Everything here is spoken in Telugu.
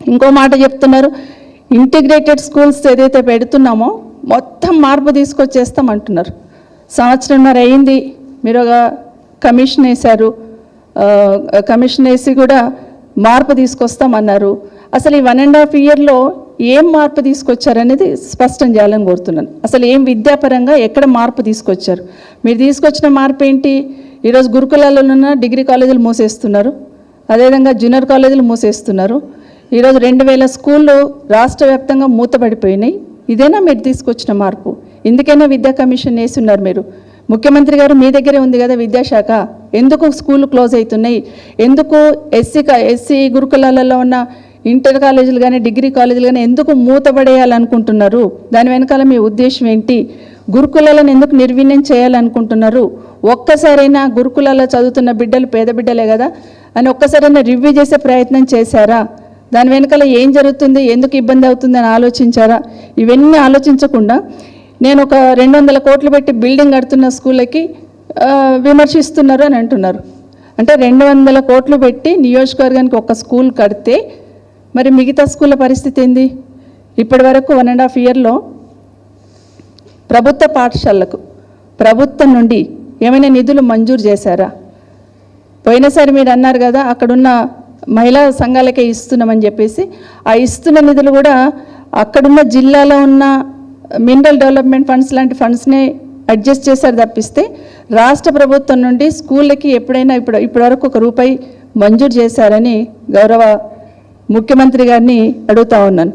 ఇంకో మాట చెప్తున్నారు ఇంటిగ్రేటెడ్ స్కూల్స్ ఏదైతే పెడుతున్నామో మొత్తం మార్పు తీసుకొచ్చేస్తాం అంటున్నారు సంవత్సరంన్నర అయింది మీరు ఒక కమిషన్ వేశారు కమిషన్ వేసి కూడా మార్పు తీసుకొస్తామన్నారు. అసలు ఈ వన్ అండ్ హాఫ్ ఇయర్లో ఏం మార్పు తీసుకొచ్చారనేది స్పష్టం చేయాలని కోరుతున్నాను. అసలు ఏం విద్యాపరంగా ఎక్కడ మార్పు తీసుకొచ్చారు? మీరు తీసుకొచ్చిన మార్పు ఏంటి? ఈరోజు గురుకులాలలో ఉన్న డిగ్రీ కాలేజీలు మూసేస్తున్నారు అదేవిధంగా జూనియర్ కాలేజీలు మూసేస్తున్నారు. ఈరోజు రెండు వేల స్కూళ్ళు రాష్ట్ర వ్యాప్తంగా మూతపడిపోయినాయి. ఇదేనా మీరు తీసుకొచ్చిన మార్పు? ఎందుకైనా విద్యా కమిషన్ వేస్తున్నారు మీరు. ముఖ్యమంత్రి గారు మీ దగ్గరే ఉంది కదా విద్యాశాఖ. ఎందుకు స్కూళ్ళు క్లోజ్ అవుతున్నాయి? ఎందుకు ఎస్సీ ఎస్సీ గురుకులాలలో ఉన్న ఇంటర్ కాలేజీలు కానీ డిగ్రీ కాలేజీలు కానీ ఎందుకు మూతపడేయాలనుకుంటున్నారు? దాని వెనకాల మీ ఉద్దేశం ఏంటి? గురుకులాలను ఎందుకు నిర్వీణ్యం చేయాలనుకుంటున్నారు? ఒక్కసారైనా గురుకులాల్లో చదువుతున్న బిడ్డలు పేద బిడ్డలే కదా? అని ఒక్కసారైనా రివ్యూ చేసే ప్రయత్నం చేశారా? దాని వెనకాల ఏం జరుగుతుంది ఎందుకు ఇబ్బంది అవుతుంది అని ఆలోచించారా? ఇవన్నీ ఆలోచించకుండా నేను ఒక రెండు వందల కోట్లు పెట్టి బిల్డింగ్ కడుతున్న స్కూళ్ళకి విమర్శిస్తున్నారు అని అంటున్నారు. అంటే రెండు వందల కోట్లు పెట్టి నియోజకవర్గానికి ఒక స్కూల్ కడితే మరి మిగతా స్కూళ్ళ పరిస్థితి ఏంది? ఇప్పటి వరకు వన్ అండ్ హాఫ్ ఇయర్లో ప్రభుత్వ పాఠశాలలకు ప్రభుత్వం నుండి ఏమైనా నిధులు మంజూరు చేశారా? పోయినసారి మీరు అన్నారు కదా అక్కడున్న మహిళా సంఘాలకే ఇస్తున్నామని చెప్పేసి ఆ ఇస్తున్న నిధులు కూడా అక్కడున్న జిల్లాలో ఉన్న మినరల్ డెవలప్మెంట్ ఫండ్స్ లాంటి ఫండ్స్నే అడ్జస్ట్ చేశారు తప్పిస్తే రాష్ట్ర ప్రభుత్వం నుండి స్కూళ్ళకి ఎప్పుడైనా ఇప్పుడు ఇప్పటివరకు ఒక రూపాయి మంజూరు చేశారని గౌరవ ముఖ్యమంత్రి గారిని అడుగుతా ఉన్నాను.